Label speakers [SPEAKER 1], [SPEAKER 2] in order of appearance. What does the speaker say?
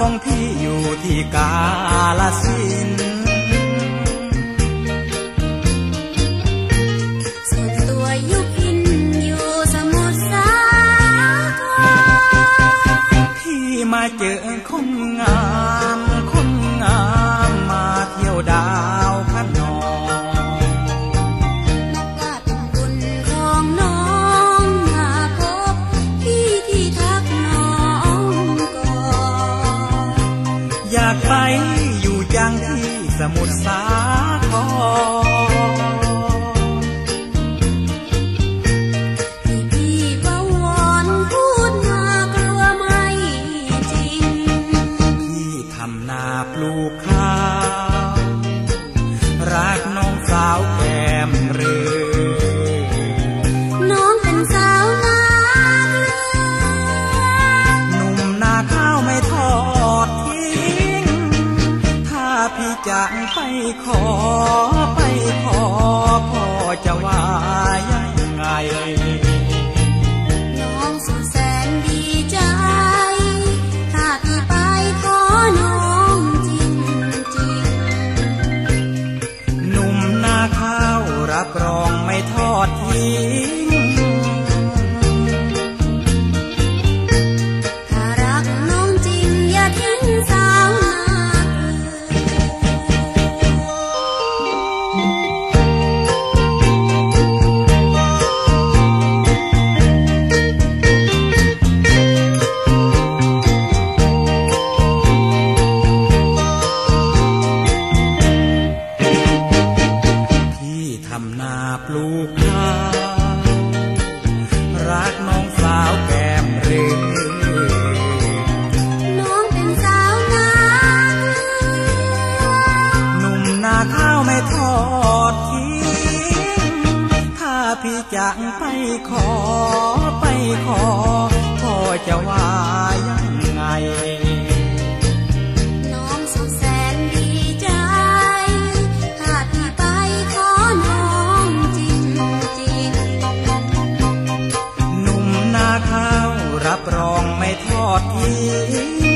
[SPEAKER 1] กาลสิน
[SPEAKER 2] ส่วนตัวยุพินอยู่สมุทรสาคร
[SPEAKER 1] พี่มาเจอคนงามา
[SPEAKER 2] ก
[SPEAKER 1] ไปอยู่จังที่สมุทรสาคร
[SPEAKER 2] ที่พี่ประวอนพูดมากลัวไม่จริง
[SPEAKER 1] ที่ทำนาปลูกข้าวรัก จะไปขอไปขอพ่อจะว่ายังไง
[SPEAKER 2] น้องสุดแสนดีใจ ถ้าพี่ไปขอน้องจริงจริง
[SPEAKER 1] หนุ่มนาข้าวรับรองไม่ทอดทิ้ง
[SPEAKER 2] ถ้ารักน้องจริงอย่าทิ้ง
[SPEAKER 1] ปลูกข้าวรักน้องสาวแก้มเรือ
[SPEAKER 2] น้องเป็นสาวนาเกลือ
[SPEAKER 1] หนุ่มนาข้าวไม่ทอดทิ้ง ถ้าพี่จะไปขอไป รองไม่ทอดทิ้ง